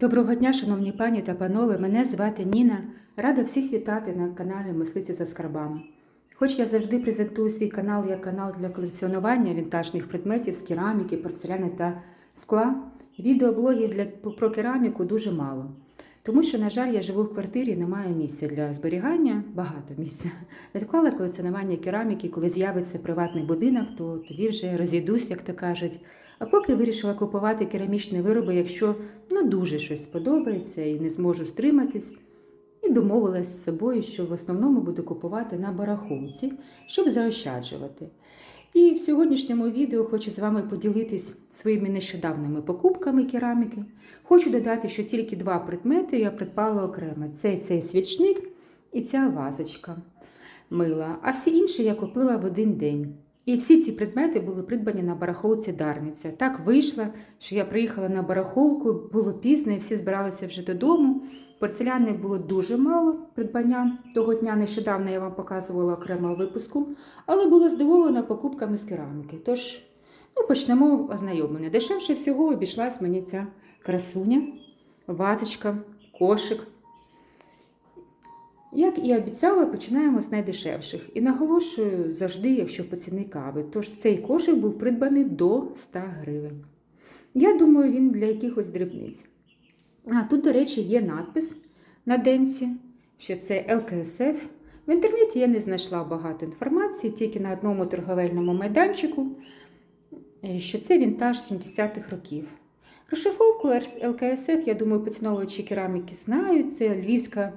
Доброго дня, шановні пані та панове. Мене звати Ніна. Рада всіх вітати на каналі Мислиці за скарбами. Хоч я завжди презентую свій канал як канал для колекціонування вінтажних предметів з кераміки, порцеляни та скла, відеоблогів для, про кераміку дуже мало. Тому що, на жаль, я живу в квартирі, немає місця для зберігання, багато місця. Відклала колекціонування кераміки, коли з'явиться приватний будинок, то тоді вже розійдусь, як то кажуть. А поки вирішила купувати керамічні вироби, якщо ну, дуже щось сподобається і не зможу стриматись. І домовилась з собою, що в основному буду купувати на барахолці, щоб заощаджувати. І в сьогоднішньому відео хочу з вами поділитись своїми нещодавними покупками кераміки. Хочу додати, що тільки два предмети я придбала окремо: це цей свічник і ця вазочка мила. А всі інші я купила в один день. І всі ці предмети були придбані на барахолці Дарниця. Так вийшло, що я приїхала на барахолку, було пізно, і всі збиралися вже додому. Порцеляни було дуже мало придбання того дня. Нещодавно я вам показувала окремо випуску, але була здивована покупками з кераміки. Тож, ну, почнемо ознайомлення. Дешевше всього обійшлась мені ця красуня, вазочка, кошик. Як і обіцяла, починаємо з найдешевших. І наголошую завжди, якщо по ціни кави. Тож цей кошик був придбаний до 100 гривень. Я думаю, він для якихось дрібниць. А тут, до речі, є надпис на денці, що це ЛКСФ. В інтернеті я не знайшла багато інформації, тільки на одному торговельному майданчику, е, що це вінтаж 70-х років. Розшифровку ЛКСФ, я думаю, поціновувачі кераміки знають. Це львівська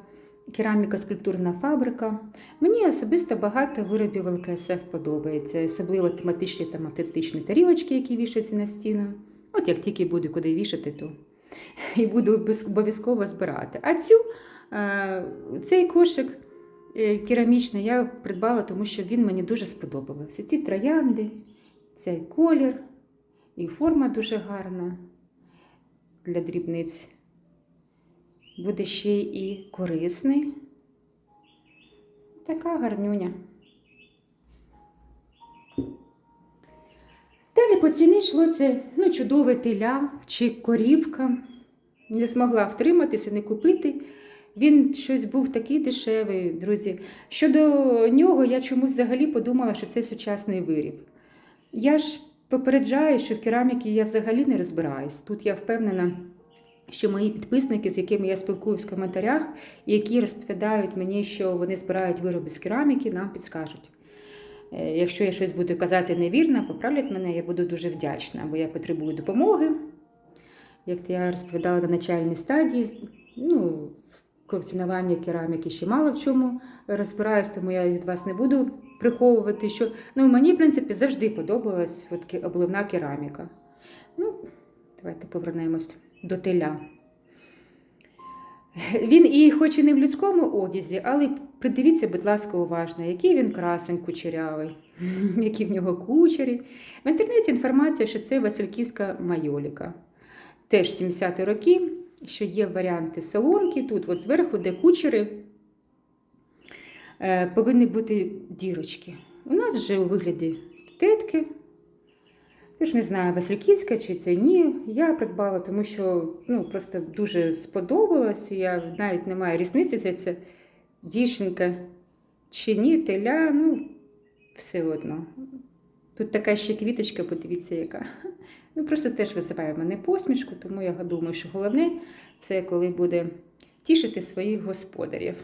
кераміка скульптурна фабрика. Мені особисто багато виробів ЛКСФ подобається, особливо тематичні та автентичні тарілочки, які вішаються на стіну. От як тільки буде куди вішати, то і буду обов'язково збирати. А цю, цей кошик е, керамічний я придбала, тому що він мені дуже сподобався. Ці троянди, цей колір, і форма дуже гарна для дрібниць. Буде ще і корисний. Така гарнюня. Далі по ціні йшло це ну, чудове теля чи корівка. Не змогла втриматися, не купити. Він щось був такий дешевий, друзі. Щодо нього, я чомусь взагалі подумала, що це сучасний виріб. Я ж попереджаю, що в кераміки я взагалі не розбираюсь. Тут я впевнена, що мої підписники, з якими я спілкуюсь в коментарях, які розповідають мені, що вони збирають вироби з кераміки, нам підскажуть. Е, Якщо я щось буду казати невірно, поправлять мене, я буду дуже вдячна, бо я потребую допомоги. Як я розповідала на начальній стадії, ну, в колекціонуванні кераміки ще мало в чому розбираюсь, тому я від вас не буду приховувати, що ну, мені, в принципі, завжди подобалась от, обливна кераміка. Ну, Давайте повернемось до теля. Він і хоч і не в людському одязі, але придивіться, будь ласка, уважно, який він красень кучерявий, які в нього кучері. В інтернеті інформація, що це Васильківська майоліка. Теж 70-ті роки, що є варіанти соломки. Тут от зверху, де кучери, е, повинні бути дірочки. У нас вже у вигляді статетки. Я ж не знаю, Васильківська чи це ні. Я придбала, тому що ну, просто дуже сподобалось. Я навіть не маю різниці, це, це дівчинка чи ні, теля, ну, все одно. Тут така ще квіточка, подивіться, яка. Ну, просто теж визиває мене посмішку, тому я думаю, що головне це коли буде тішити своїх господарів.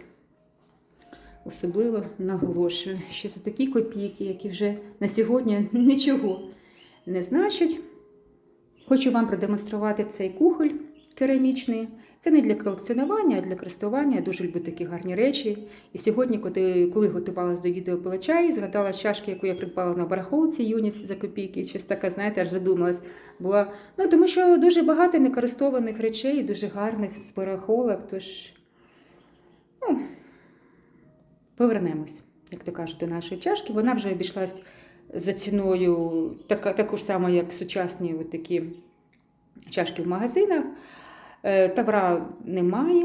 Особливо наголошую, що це такі копійки, які вже на сьогодні нічого не значить. Хочу вам продемонструвати цей кухоль керамічний. Це не для колекціонування, а для користування. Я дуже люблю такі гарні речі. І сьогодні, коли, готувалась до відео пила чай, згадала чашки, яку я придбала на барахолці Юніс за копійки. Щось таке, знаєте, аж задумалась. Була... Ну, Тому що дуже багато некористованих речей, дуже гарних з барахолок. Тож ну, повернемось, як то кажуть, до нашої чашки. Вона вже обійшлась за ціною така, таку ж як сучасні от такі чашки в магазинах. Е, Тавра немає.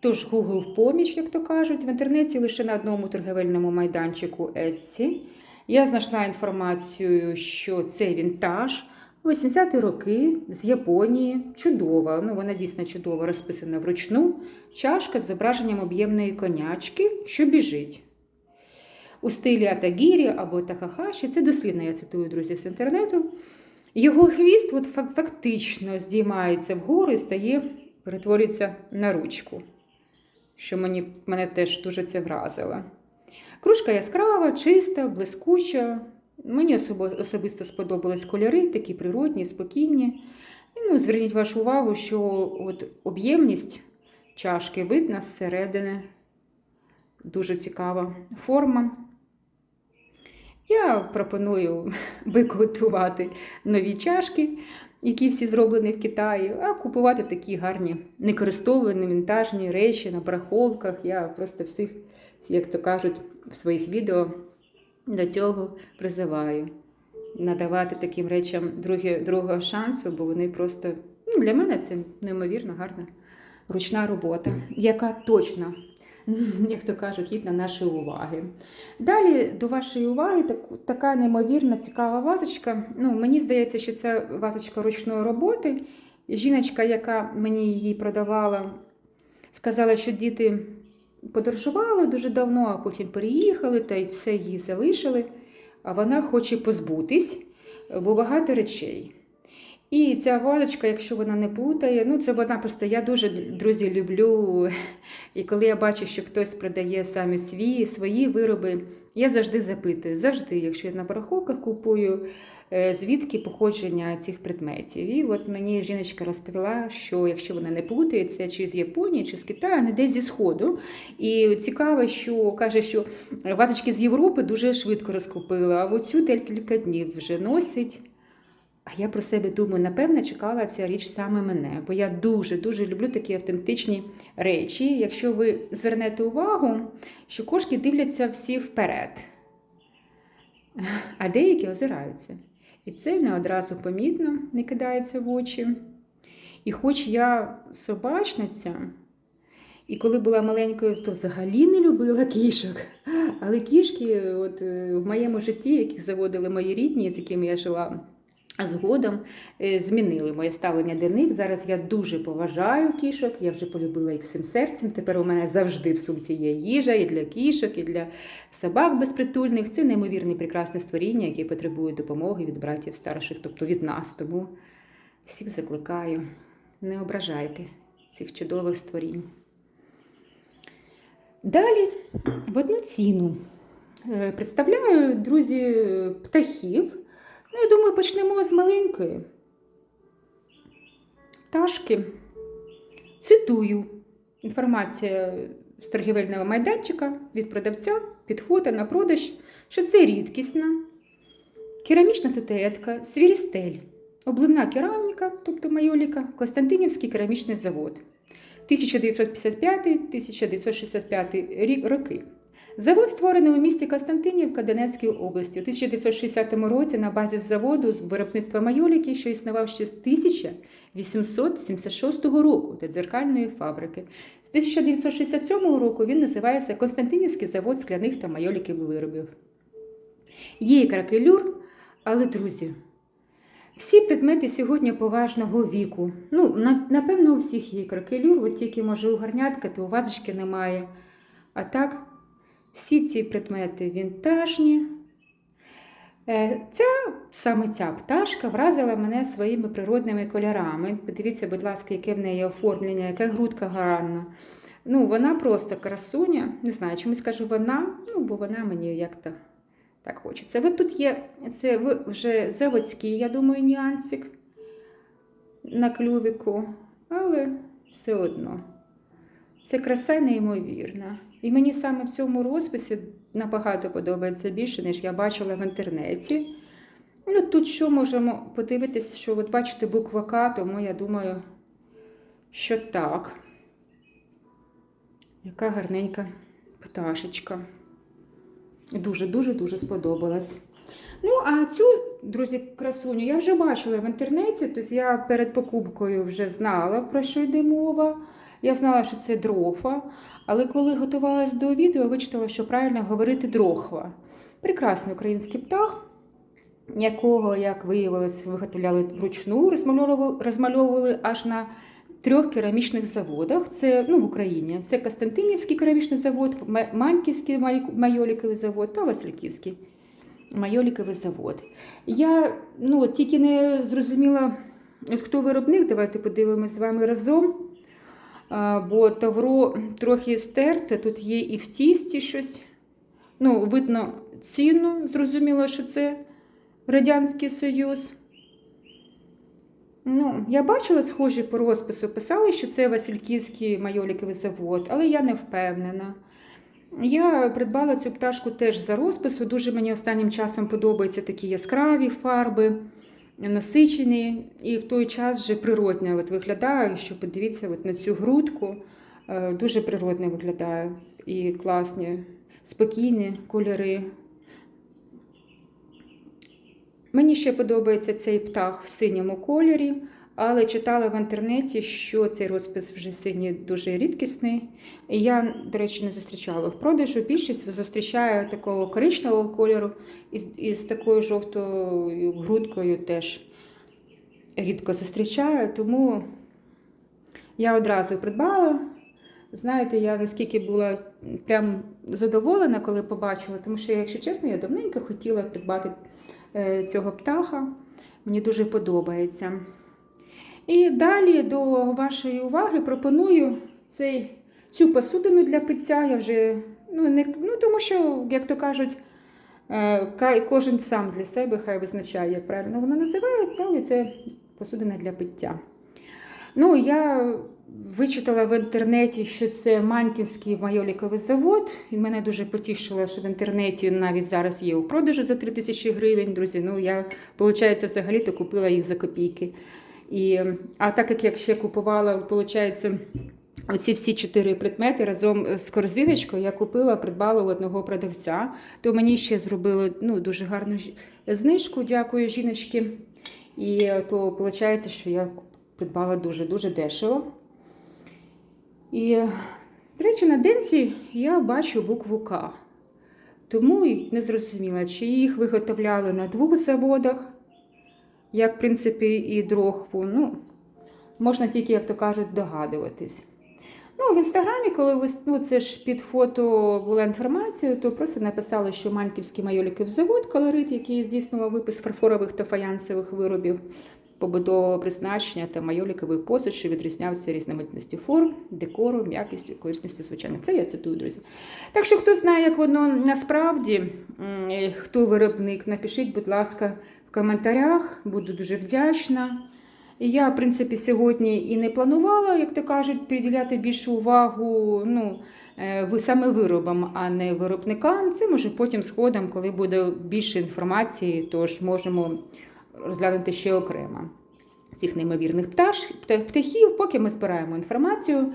Тож Google поміч, як то кажуть, в інтернеті лише на одному торговельному майданчику Etsy. Я знайшла інформацію, що це вінтаж, 80-ті роки з Японії. Чудова, ну вона дійсно чудово розписана вручну. Чашка з зображенням об'ємної конячки, що біжить. У стилі Атагірі або Такахаші, це дослідно, я цитую друзі з інтернету. Його хвіст от, фактично здіймається вгору і стає, перетворюється на ручку, що мені, мене теж дуже це вразило. Кружка яскрава, чиста, блискуча. Мені особисто сподобались кольори, такі природні, спокійні. Ну, зверніть вашу увагу, що от об'ємність чашки видна зсередини. Дуже цікава форма. Я пропоную викотувати нові чашки, які всі зроблені в Китаї, а купувати такі гарні некористовані вінтажні речі на барахолках. Я просто всіх, як то кажуть, в своїх відео до цього призиваю. Надавати таким речам друге, другого шансу, бо вони просто ну, для мене це неймовірно гарна ручна робота, яка точно, як то кажуть, гідна нашої уваги. Далі до вашої уваги так, така неймовірна цікава вазочка. Ну, мені здається, що це вазочка ручної роботи. Жіночка, яка мені її продавала, сказала, що діти подорожували дуже давно, а потім переїхали та й все їй залишили. А вона хоче позбутись, бо багато речей. І ця вазочка, якщо вона не плутає, ну це вона просто я дуже друзі люблю. І коли я бачу, що хтось продає саме свої, свої вироби, я завжди запитую, завжди, якщо я на барахолках купую, е, звідки походження цих предметів. І от мені жіночка розповіла, що якщо вона не плутається, чи з Японії, чи з Китаю, не десь зі Сходу. І цікаво, що каже, що вазочки з Європи дуже швидко розкупила, а оцю кілька днів вже носить. А я про себе думаю, напевне, чекала ця річ саме мене, бо я дуже-дуже люблю такі автентичні речі. Якщо ви звернете увагу, що кошки дивляться всі вперед, а деякі озираються. І це не одразу помітно, не кидається в очі. І хоч я собачниця, і коли була маленькою, то взагалі не любила кішок. Але кішки, от е, в моєму житті, яких заводили мої рідні, з якими я жила. А згодом е, змінили моє ставлення до них. Зараз я дуже поважаю кішок, я вже полюбила їх всім серцем. Тепер у мене завжди в сумці є їжа і для кішок, і для собак безпритульних. Це неймовірне прекрасне створіння, яке потребує допомоги від братів старших, тобто від нас. Тому всіх закликаю, не ображайте цих чудових створінь. Далі в одну ціну е, представляю, друзі, птахів. Ну, я думаю, почнемо з маленької. Пташки. Цитую. Інформація з торгівельного майданчика від продавця під фото на продаж, що це рідкісна, керамічна статуетка, свірістель, обливна кераміка, тобто майоліка, Константинівський керамічний завод. 1955-1965 роки. Завод створений у місті Константинівка Донецької області у 1960 році на базі заводу з виробництва майоліки, що існував ще з 1876 року та дзеркальної фабрики. З 1967 року він називається Константинівський завод скляних та майоліків виробів. Є і кракелюр, але, друзі, всі предмети сьогодні поважного віку. Ну, напевно, у всіх є кракелюр, от тільки може у гарнятка, то у вазочки немає. А так, всі ці предмети вінтажні. Е, Ця саме ця пташка вразила мене своїми природними кольорами. Подивіться, будь ласка, яке в неї оформлення, яка грудка гарна. Ну, вона просто красуня. Не знаю, чомусь кажу вона, ну, бо вона мені як-то так хочеться. Ви тут є це вже заводський, я думаю, нюансик на клювіку, але все одно. Це краса неймовірна. І мені саме в цьому розписі набагато подобається більше, ніж я бачила в інтернеті. Ну, тут що можемо подивитися, що от бачите буква К, тому я думаю, що так. Яка гарненька пташечка. Дуже-дуже-дуже сподобалась. Ну, а цю, друзі, красуню я вже бачила в інтернеті, тобто я перед покупкою вже знала, про що йде мова. Я знала, що це дрофа, але коли готувалась до відео, вичитала, що правильно говорити дрохва. Прекрасний український птах. якого, як виявилось, виготовляли вручну, розмальовували, розмальовували аж на трьох керамічних заводах. Це ну, в Україні. Це Костянтинівський керамічний завод, Ма- Маньківський майоліковий завод та Васильківський майоліковий завод. Я ну, тільки не зрозуміла, хто виробник. Давайте подивимось з вами разом. Бо тавро трохи стерте, тут є і в тісті щось. Ну, видно ціну, зрозуміло, що це Радянський Союз. Ну, я бачила схожі по розпису, писали, що це Васильківський майоліковий завод, але я не впевнена. Я придбала цю пташку теж за розпису. Дуже мені останнім часом подобаються такі яскраві фарби, насичені, і в той час вже природне от виглядає, що подивіться от на цю грудку. Е, Дуже природне виглядає і класні, спокійні кольори. Мені ще подобається цей птах в синьому кольорі, але читала в інтернеті, що цей розпис вже синій дуже рідкісний. І я, до речі, не зустрічала в продажу. Більшість зустрічає такого коричневого кольору із, із такою жовтою грудкою теж рідко зустрічаю, тому я одразу придбала. Знаєте, я наскільки була прям задоволена, коли побачила, тому що, якщо чесно, я давненько хотіла придбати цього птаха. Мені дуже подобається. І далі до вашої уваги пропоную цей, цю посудину для пиття. Я вже, ну, не, ну, тому що, як то кажуть, е, кожен сам для себе хай визначає, як правильно вона називається, але це посудина для пиття. Ну, я вичитала в інтернеті, що це Маньківський майоліковий завод, і мене дуже потішило, що в інтернеті навіть зараз є у продажу за 3 тисячі гривень. Друзі, ну я, виходить, взагалі-то купила їх за копійки. І, а так як я ще купувала, виходить, оці всі чотири предмети разом з корзиночкою я купила, придбала у одного продавця, то мені ще зробили ну, дуже гарну знижку, дякую жіночки. І то виходить, що я придбала дуже-дуже дешево. І, до речі, на денці я бачу букву К. Тому і не зрозуміла, чи їх виготовляли на двох заводах, як, в принципі, і дрохву. Ну, можна тільки, як то кажуть, догадуватись. Ну, в інстаграмі, коли ви ну, це ж під фото була інформація, то просто написали, що Маньківський майоліків завод, колорит, який здійснював випуск фарфорових та фаянсових виробів побутового призначення та майоліковий посуд, що відрізнявся різноманітністю форм, декору, м'якістю, колоритністю, звичайно. Це я цитую, друзі. Так що, хто знає, як воно насправді, е, хто виробник, напишіть, будь ласка, в коментарях. Буду дуже вдячна. Я, в принципі, сьогодні і не планувала, як то кажуть, приділяти більшу увагу ну, е, саме виробам, а не виробникам. Це може потім згодом, коли буде більше інформації, тож можемо розглянути ще окремо цих неймовірних пташ, птахів, поки ми збираємо інформацію.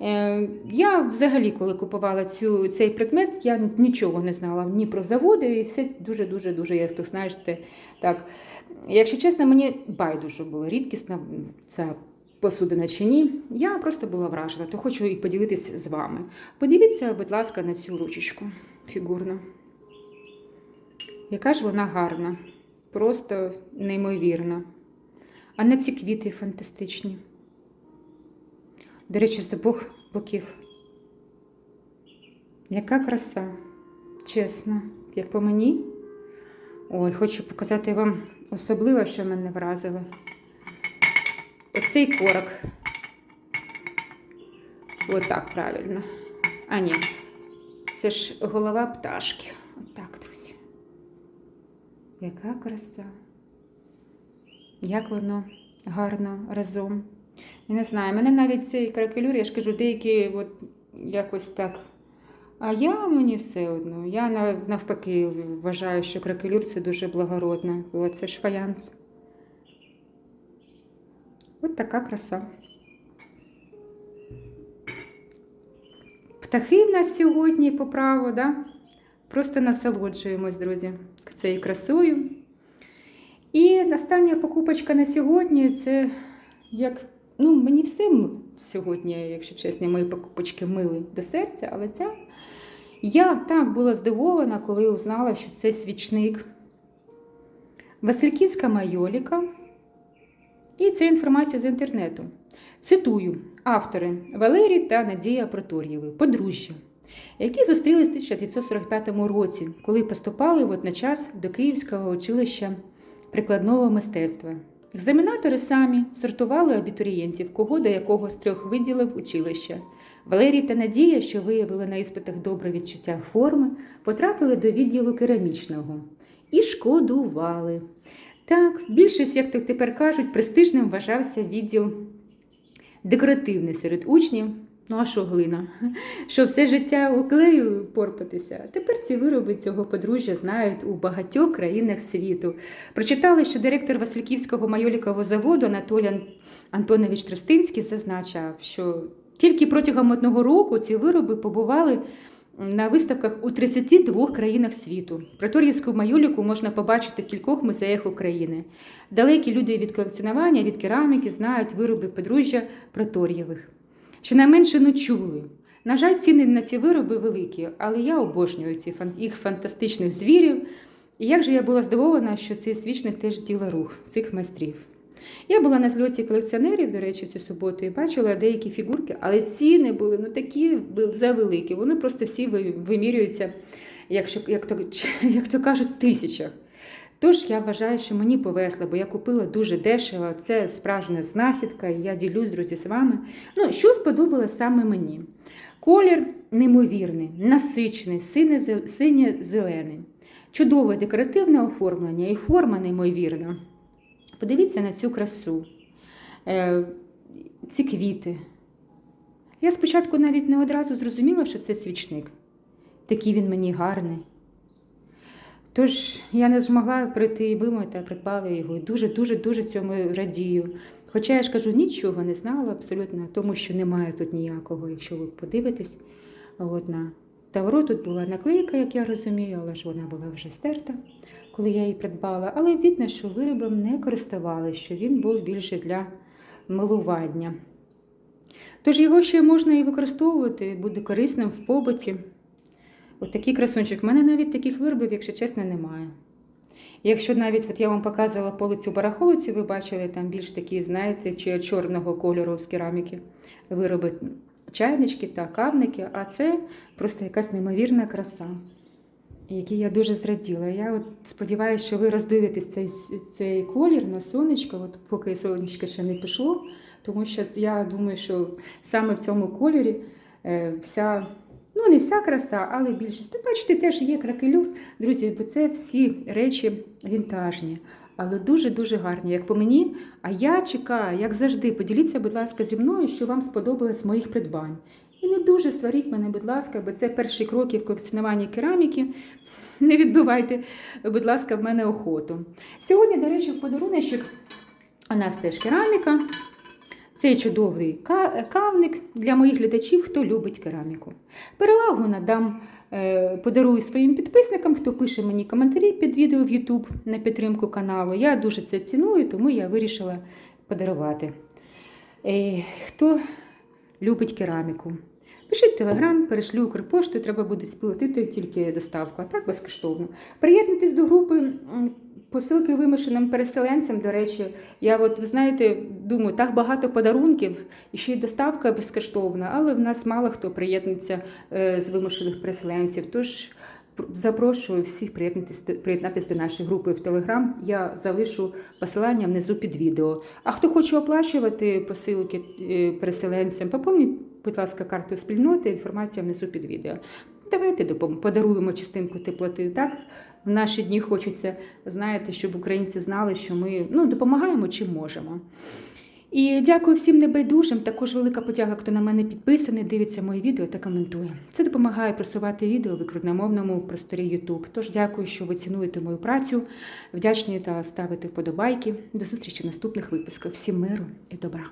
Е, Я взагалі, коли купувала цю, цей предмет, я нічого не знала ні про заводи, і все дуже-дуже дуже, як то знаєте, так. Якщо чесно, мені байдуже було рідкісна ця посудина чи ні. Я просто була вражена, то хочу і поділитися з вами. Подивіться, будь ласка, на цю ручечку фігурну. Яка ж вона гарна, просто неймовірна. А на ці квіти фантастичні. До речі, з обох боків. Яка краса, чесно, як по мені. Ой, хочу показати вам особливо, що мене вразило. Оцей корок. Отак правильно. А ні, це ж голова пташки. Яка краса. Як воно гарно разом. Я не знаю, мене навіть цей кракелюр, я ж кажу, деякі от якось так. А я мені все одно. Я навпаки вважаю, що кракелюр це дуже благородно. О, це ж фаянс. От така краса. Птахи в нас сьогодні по праву, да? Просто насолоджуємось, друзі, цією красою. І остання покупочка на сьогодні це як. Ну, мені все сьогодні, якщо чесно, мої покупочки мили до серця, але ця. Я так була здивована, коли узнала, що це свічник. Васильківська майоліка. І це інформація з інтернету. Цитую автори Валерій та Надія Протор'єви, подружжя, які зустрілись у 1945 році, коли поступали водночас до Київського училища прикладного мистецтва. Екзаменатори самі сортували абітурієнтів, кого до якого з трьох виділив училища. Валерій та Надія, що виявили на іспитах добре відчуття форми, потрапили до відділу керамічного і шкодували. Так, більшість, як то тепер кажуть, престижним вважався відділ декоративний серед учнів. Ну а що глина? Що все життя у клею порпатися? Тепер ці вироби цього подружжя знають у багатьох країнах світу. Прочитали, що директор Васильківського майолікового заводу Анатолій Антонович Тростинський зазначав, що тільки протягом одного року ці вироби побували на виставках у 32 країнах світу. Протор'ївську майоліку можна побачити в кількох музеях України. Далекі люди від колекціонування, від кераміки знають вироби подружжя Протор'євих. Щонайменше ну чули. На жаль, ціни на ці вироби великі, але я обожнюю ці фан- їх фантастичних звірів. І як же я була здивована, що цей свічник теж діла рух цих майстрів. Я була на зльоті колекціонерів, до речі, цю суботу і бачила деякі фігурки, але ціни були ну такі завеликі. Вони просто всі вимірюються, якщо, як, то, як то кажуть, тисячах. Тож я вважаю, що мені повезло, бо я купила дуже дешево. Це справжня знахідка, і я ділюсь, друзі, з вами. Ну, що сподобалось саме мені? Колір неймовірний, насичений, сине- синє-зелений. Чудове декоративне оформлення і форма неймовірна. Подивіться на цю красу, е, ці квіти. Я спочатку навіть не одразу зрозуміла, що це свічник. Такий він мені гарний. Тож я не змогла прийти і мимо та придбала його. І дуже-дуже дуже цьому радію. Хоча я ж кажу, нічого не знала абсолютно, тому що немає тут ніякого, якщо ви подивитесь. От на Тавро тут була наклейка, як я розумію, але ж вона була вже стерта, коли я її придбала. Але видно, що виробом не користувалися, що він був більше для милування. Тож його ще можна і використовувати, буде корисним в побуті. От такий красунчик. У мене навіть таких виробів, якщо чесно, немає. Якщо навіть от я вам показувала полицю барахолицю, ви бачили там більш такі, знаєте, чорного кольору з кераміки вироби чайнички та кавники, а це просто якась неймовірна краса, якій я дуже зраділа. Я от сподіваюся, що ви роздивитесь цей, цей колір на сонечко, от поки сонечко ще не пішло, тому що я думаю, що саме в цьому кольорі е, вся. Ну, не вся краса, але більшість. Та бачите, теж є кракелюр, друзі, бо це всі речі вінтажні, але дуже-дуже гарні, як по мені. А я чекаю, як завжди, поділіться, будь ласка, зі мною, що вам сподобалось моїх придбань. І не дуже сваріть мене, будь ласка, бо це перші кроки в колекціонуванні кераміки. Не відбивайте, будь ласка, в мене охоту. Сьогодні, до речі, в подаруночок у нас теж кераміка. Цей чудовий кавник для моїх глядачів, хто любить кераміку. Перевагу надам, е, подарую своїм підписникам, хто пише мені коментарі під відео в YouTube на підтримку каналу. Я дуже це ціную, тому я вирішила подарувати. Е, Хто любить кераміку? Пишіть телеграм, перешлю Укрпошту, треба буде сплатити тільки доставку, а так безкоштовно. Приєднуйтесь до групи посилки вимушеним переселенцям. До речі, я от ви знаєте, думаю, так багато подарунків, і ще й доставка безкоштовна, але в нас мало хто приєднується е, з вимушених переселенців. Тож запрошую всіх приєднатися до нашої групи в Телеграм. Я залишу посилання внизу під відео. А хто хоче оплачувати посилки е, переселенцям, поповніть, будь ласка, карту спільноти, інформація внизу під відео. Давайте подаруємо частинку теплоти. Так в наші дні хочеться, знаєте, щоб українці знали, що ми ну, допомагаємо чим можемо. І дякую всім небайдужим. Також велика подяка, хто на мене підписаний, дивиться мої відео та коментує. Це допомагає просувати відео в україномовному просторі YouTube. Тож дякую, що ви цінуєте мою працю, вдячні та ставите вподобайки. До зустрічі в наступних випусках. Всім миру і добра!